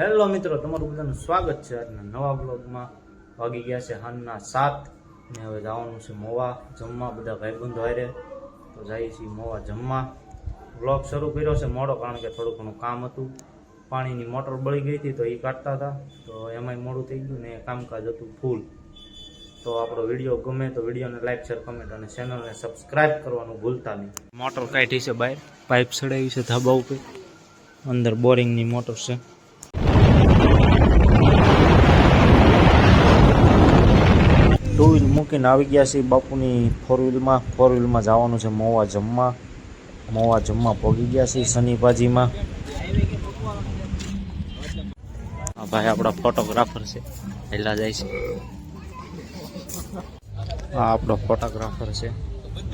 Hello મિત્રો, તમારું બધાનું સ્વાગત છે આજના નવા બ્લોગમાં વાગી ગયા છે હાનના સાત ને હવે જવાનું છે મોવા જમવા, બધા ભાઈબંધો હારે. તો જઈએ છીએ મોવા જમવા. બ્લોગ શરૂ કર્યો છે મોડો કારણ કે થોડું ઘણું કામ હતું. પાણીની મોટર બળી ગઈ હતી તો એ કાઢતા હતા. તો એમાંય મોડું થઈ ગયું ને કામકાજ હતું ફૂલ. તો આપણો વીડિયો ગમે તો વિડીયોને લાઈક, શેર કમેન્ટ અને ચેનલને સબસ્ક્રાઇબ કરવાનું ભૂલતા નહીં. મોટર કાઢી છે બહાર. પાઇપ ચડાવી છે ધાબા ઉપર. અંદર બોરિંગની મોટર છે. ટુ વ્હીલ મૂકીને આવી ગયા છે બાપુની ફોર વ્હીલમાં. ફોર વ્હીલમાં જવાનું છે મોવા જમવા. મોવા જમવા પહોંચી ગયા છે શનિભાજીમાં. ભાઈ આપણા ફોટોગ્રાફર છે. પહેલા જાય છે. આ આપણો ફોટોગ્રાફર છે.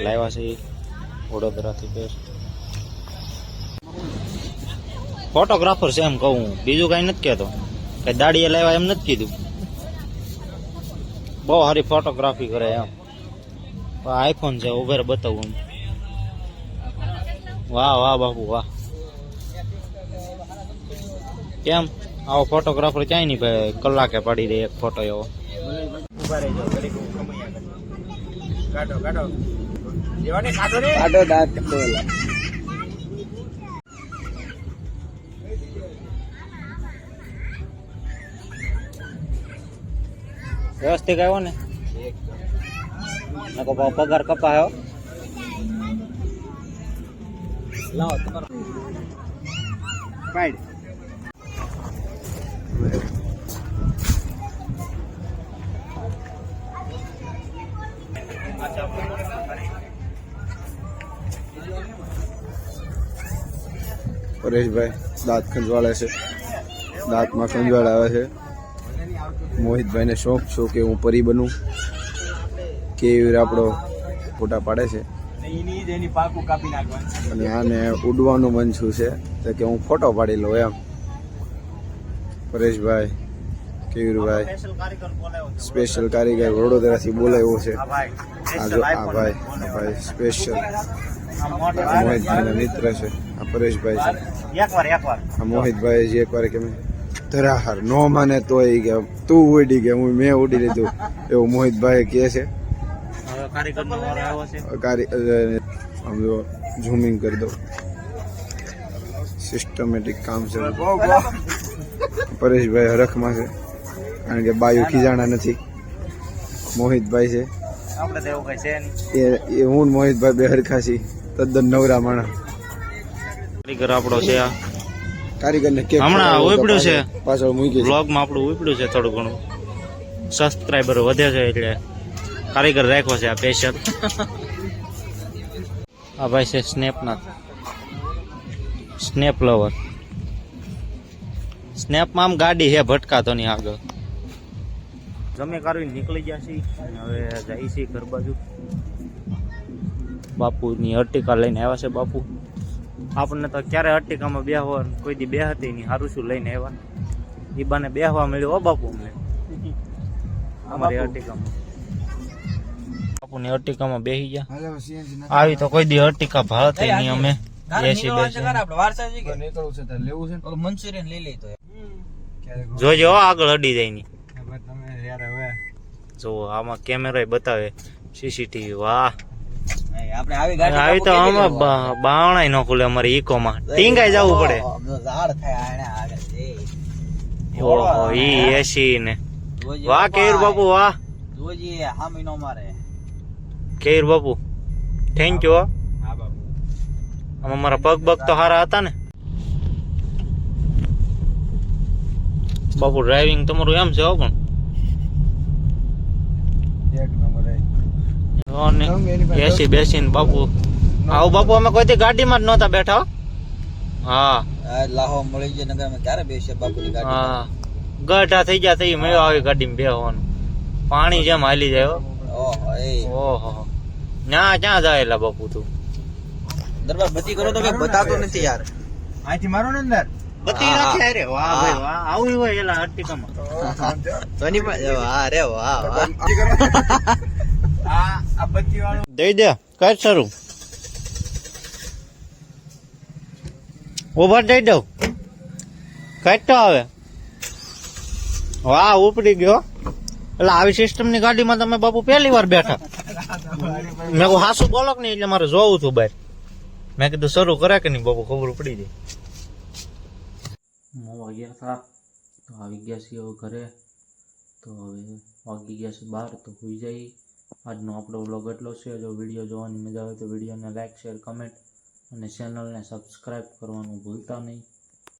લાવ્યા છે વડોદરાથી ફેર. ફોટોગ્રાફર છે એમ કહું બીજું કાંઈ નથી કહેતો. કઈ દાડીએ લાવ્યા એમ નથી કીધું. બહુ સારી ફોટોગ્રાફી કરે એમ. આઈફોન છે ઉભેર બતાવું વાહ વાહ બાપુ વાહ. કેમ? આવો ફોટોગ્રાફર ક્યાંય નહીં ભાઈ કલાકે પાડી દે એક ફોટો એવો. કાઢો કાઢો. કાઢો દાંત વ્યવસ્થિત આવ્યો ને? નકો પગાર કપાયો. લાવો તમારો. પાડ પરેશભાઈ દાંત ખંજવાળે છે. દાંતમાં ખંજવાળ આવે છે. મોહિતભાઈને શોખ છો કે હું પરી બનું કે એવી રીતે આપણો ફોટા પાડે છે. અને આને ઉડવાનું મન છું છે તો કે હું ફોટો પાડી લઉં એમ. પરેશભાઈ કેયુરભાઈ સ્પેશિયલ કારીગર વડોદરાથી બોલાવ્યો છે. આ ભાઈ આ જો આ ભાઈ આ ભાઈ સ્પેશિયલ મોહિતભાઈના મિત્ર છે આ પરેશભાઈ છે. એકવાર એકવાર આ મોહિતભાઈ જે એકવાર કે મેં ધરાહાર. નો માને તો એ કે તું ઉડી કે હું મેં ઉડી લીધું. એવું મોહિતભાઈ કહે છે. ઝૂમિંગ કરી દો સિસ્ટમેટિક કામ છે. પરેશભાઈ હરખમાં છે. કારણ કે બાયુ ખીજાણા નથી. મોહિતભાઈ છે. આપણે તો એવું કઈ છે એ હું મોહિતભાઈ બે હરખા છીએ. તદ્દન નવરા માણા ઘર આપણો છે આ. કારીગરને કેક હમણાં ઉપડ્યું છે. પાછળ- મૂકી છે. બ્લોગમાં આપણું ઉપડ્યું છે થોડું ઘણું. સબસ્ક્રાઈબર વધે છે એટલે કારીગર રાખ્યો છે આ સ્પેશિયલ આ ભાઈ છે સ્નેપના સ્નેપ લવર સ્નેપમાં આમ ગાડી છે ભટકાતો ની આગળ. જમે કારવી નીકળી ગયા છીએ હવે જઈ છીએ ઘર બાજુ. બાપુની અર્ટિકા લઈને આવ્યા છે બાપુ. આપણને તો ક્યારે અટ્ટિકામાં બેહવા કોઈ દી બેહતી નહીં સારું શું લઈને આવ્યા એ બાને બેહવા મળ્યું. ઓ બાપુ અમને. અમારી અટ્ટિકામાં બાપુની બેસી ગયા. આવી તો કોઈ દી અર્ટિકા થઈ નહીં અમે. છે મંચુરિયન લઈ લઈ તો જોજો હો આગળ અડી જાય ની તમે યાર હવે જો આમાં કેમેરો બતાવે. સીસીટીવી વાહ. આપણે આવી આવી તો આમાં બાવણાય ન ખુલે અમારે ઇકોમાં ટીંગાઈ જવું પડે. ઝાડ થાય આને આગળ ઓહો ઈ એસી ને વાહ કેર બાપુ વાહ. જોજી હામી નો મારે. કેર બાપુ થેન્ક યુ હા. બાપુ. આમાં મારા પગ પગ તો સારા હતા ને. બાપુ ડ્રાઇવિંગ તમારું એમ છે હો પણ. એક નંબર. એસી બેસીને બાપુ. આવું બાપુ અમે કોઈ દી ગાડીમાં જ નહોતા બેઠા હા. આ લાહો મળી જાય નગરમાં ક્યારે બેસે બાપુની ગાડી હા. ગઢા થઈ ગયા થઈ મેં આવી ગાડીમાં બેહવાનું. પાણી જેમ હાલી જાય હો. ઓહો એ. ઓહો. ના ક્યાં જાયેલા બાપુ તું? દરબાર બધી કરો તો કઈ બતાતો નથી યાર. અહીંથી મારો ને અંદર? બધી રાખી અરે વાહ ભાઈ વાહ. આવું હોય એલા અર્ટિકામાં તો ની વાહ રે વાહ. દઈ દે, કઈ શરૂ ઊભા દઈ દઉં. કઈ આવે. વાહ, ઉપડી ગયો. એટલે આવી સિસ્ટમની ગાડીમાં તમે બાપુ પહેલી વાર બેઠા. મેં હાસુ બોલો કે નહીં, એટલે મારે જોવું હતું બહાર. મેં કીધું, શરૂ કરે કે નહીં, બાપુ, ખબર પડી જાય મોવા વાગ્યા હતા તો આવી ગયા છીએ ઘરે. તો હવે વાગી ગયા છે બહાર તો હોઈ જાય આજનો આપણો વ્લોગ એટલો છે. જો વીડિયો જોવાની મજા આવે તો વિડીયોને લાઈક શેર કમેન્ટ અને ચેનલને સબસ્ક્રાઈબ કરવાનું ભૂલતા નહીં.